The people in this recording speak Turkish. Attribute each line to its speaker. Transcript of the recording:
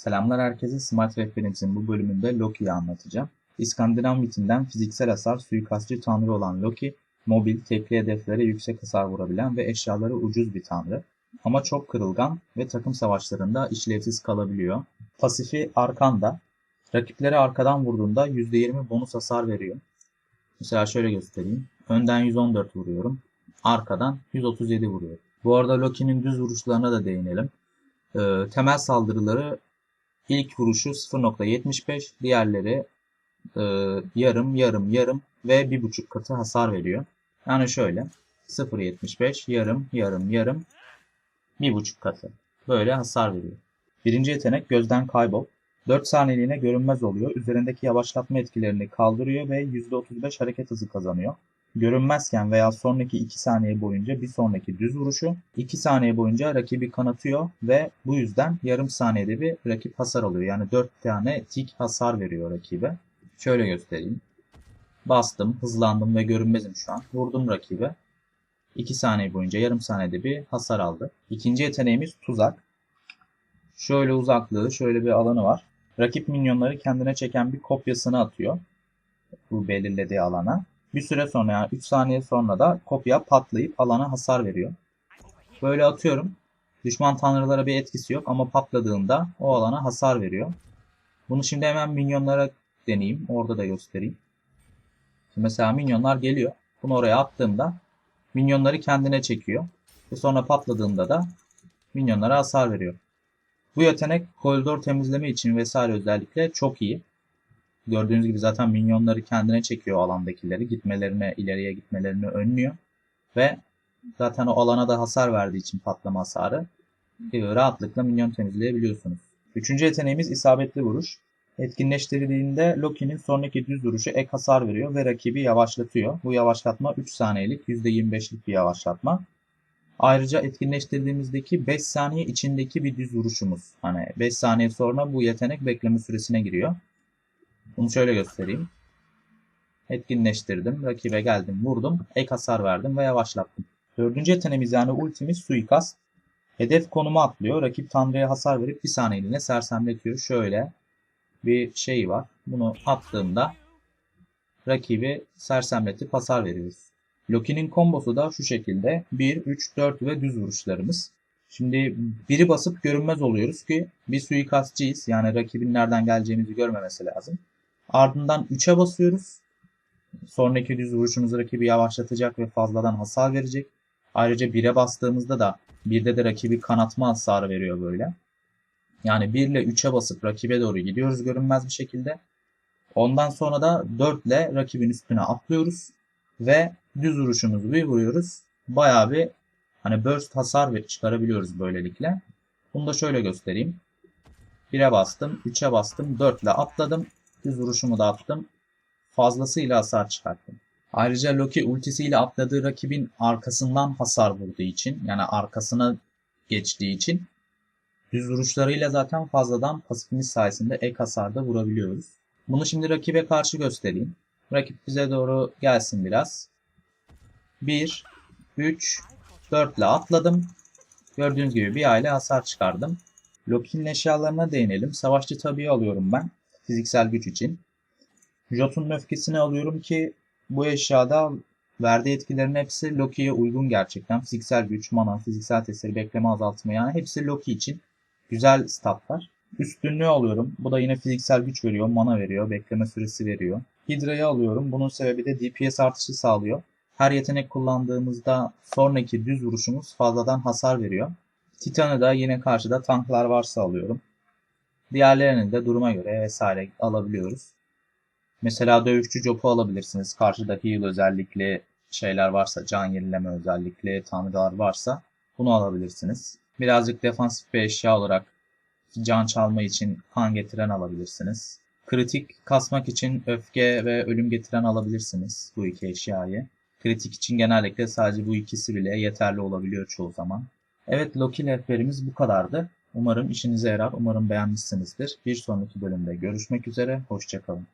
Speaker 1: Selamlar herkese. Smart Rehberimizin bu bölümünde Loki'yi anlatacağım. İskandinav mitinden fiziksel hasar suikastçı tanrı olan Loki, mobil, tekli hedeflere yüksek hasar vurabilen ve eşyaları ucuz bir tanrı. Ama çok kırılgan ve takım savaşlarında işlevsiz kalabiliyor. Pasifi arkanda. Rakipleri arkadan vurduğunda %20 bonus hasar veriyor. Mesela şöyle göstereyim. Önden 114 vuruyorum. Arkadan 137 vuruyorum. Bu arada Loki'nin düz vuruşlarına da değinelim. Ee, temel saldırıları ilk vuruşu 0.75, diğerleri e, yarım, yarım, yarım ve 1.5 katı hasar veriyor. Yani şöyle 0.75, yarım, yarım, yarım, 1.5 katı. Böyle hasar veriyor. Birinci yetenek gözden kaybol. 4 saniyeliğine görünmez oluyor. Üzerindeki yavaşlatma etkilerini kaldırıyor ve %35 hareket hızı kazanıyor. Görünmezken veya sonraki 2 saniye boyunca bir sonraki düz vuruşu 2 saniye boyunca rakibi kanatıyor ve bu yüzden yarım saniyede bir rakip hasar alıyor. Yani 4 tane tik hasar veriyor rakibe. Şöyle göstereyim. Bastım, hızlandım ve görünmezim şu an. Vurdum rakibe. 2 saniye boyunca yarım saniyede bir hasar aldı. İkinci yeteneğimiz tuzak. Şöyle uzaklığı, şöyle bir alanı var. Rakip minyonları kendine çeken bir kopyasını atıyor. Bu belirlediği alana. Bir süre sonra yani 3 saniye sonra da kopya patlayıp alana hasar veriyor. Böyle atıyorum. Düşman tanrılara bir etkisi yok ama patladığında o alana hasar veriyor. Bunu şimdi hemen minyonlara deneyeyim. Orada da göstereyim. Şimdi mesela minyonlar geliyor. Bunu oraya attığımda minyonları kendine çekiyor. Ve sonra patladığında da minyonlara hasar veriyor. Bu yetenek koridor temizleme için vesaire özellikle çok iyi. Gördüğünüz gibi zaten minyonları kendine çekiyor alandakileri. Gitmelerine, ileriye gitmelerini önlüyor. Ve zaten o alana da hasar verdiği için patlama hasarı rahatlıkla minyon temizleyebiliyorsunuz. Üçüncü yeteneğimiz isabetli vuruş. Etkinleştirildiğinde Loki'nin sonraki düz vuruşu ek hasar veriyor ve rakibi yavaşlatıyor. Bu yavaşlatma 3 saniyelik %25'lik bir yavaşlatma. Ayrıca etkinleştirdiğimizdeki 5 saniye içindeki bir düz vuruşumuz. Hani 5 saniye sonra bu yetenek bekleme süresine giriyor. Bunu şöyle göstereyim. Etkinleştirdim. Rakibe geldim. Vurdum. Ek hasar verdim ve yavaşlattım. Dördüncü yeteneğimiz yani ultimiz suikast. Hedef konumu atlıyor. Rakip tanrıya hasar verip bir saniyeliğine sersemletiyor. Şöyle bir şey var. Bunu attığımda rakibi sersemletip hasar veriyoruz. Loki'nin kombosu da şu şekilde. 1, 3, 4 ve düz vuruşlarımız. Şimdi biri basıp görünmez oluyoruz ki bir suikastçıyız. Yani rakibin nereden geleceğimizi görmemesi lazım. Ardından 3'e basıyoruz. Sonraki düz vuruşumuz rakibi yavaşlatacak ve fazladan hasar verecek. Ayrıca 1'e bastığımızda da 1'de de rakibi kanatma hasarı veriyor böyle. Yani 1 ile 3'e basıp rakibe doğru gidiyoruz görünmez bir şekilde. Ondan sonra da 4 ile rakibin üstüne atlıyoruz. Ve düz vuruşumuzu bir vuruyoruz. Bayağı bir hani burst hasar çıkarabiliyoruz böylelikle. Bunu da şöyle göstereyim. 1'e bastım, 3'e bastım, 4 ile atladım. Düz vuruşumu da attım. Fazlasıyla hasar çıkarttım. Ayrıca Loki ultisiyle atladığı rakibin arkasından hasar vurduğu için yani arkasına geçtiği için düz vuruşlarıyla zaten fazladan pasifimiz sayesinde ek hasarda vurabiliyoruz. Bunu şimdi rakibe karşı göstereyim. Rakip bize doğru gelsin biraz. 1, 3, 4 ile atladım. Gördüğünüz gibi bir aile hasar çıkardım. Loki'nin eşyalarına değinelim. Savaşçı tabii alıyorum ben. Fiziksel güç için. Jotun öfkesini alıyorum ki bu eşyada verdiği etkilerin hepsi Loki'ye uygun gerçekten. Fiziksel güç, mana, fiziksel tesiri, bekleme azaltma yani hepsi Loki için güzel statlar. Üstünlüğü alıyorum. Bu da yine fiziksel güç veriyor, mana veriyor, bekleme süresi veriyor. Hydra'yı alıyorum. Bunun sebebi de DPS artışı sağlıyor. Her yetenek kullandığımızda sonraki düz vuruşumuz fazladan hasar veriyor. Titan'ı da yine karşıda tanklar varsa alıyorum. Diğerlerini de duruma göre vesaire alabiliyoruz. Mesela dövüşçü Jop'u alabilirsiniz. Karşıdaki yıl özellikle şeyler varsa, can yenileme özellikle tanrılar varsa bunu alabilirsiniz. Birazcık defansif bir eşya olarak can çalma için kan getiren alabilirsiniz. Kritik kasmak için öfke ve ölüm getiren alabilirsiniz bu iki eşyayı. Kritik için genellikle sadece bu ikisi bile yeterli olabiliyor çoğu zaman. Evet Loki rehberimiz bu kadardı. Umarım işinize yarar, umarım beğenmişsinizdir. Bir sonraki bölümde görüşmek üzere, hoşçakalın.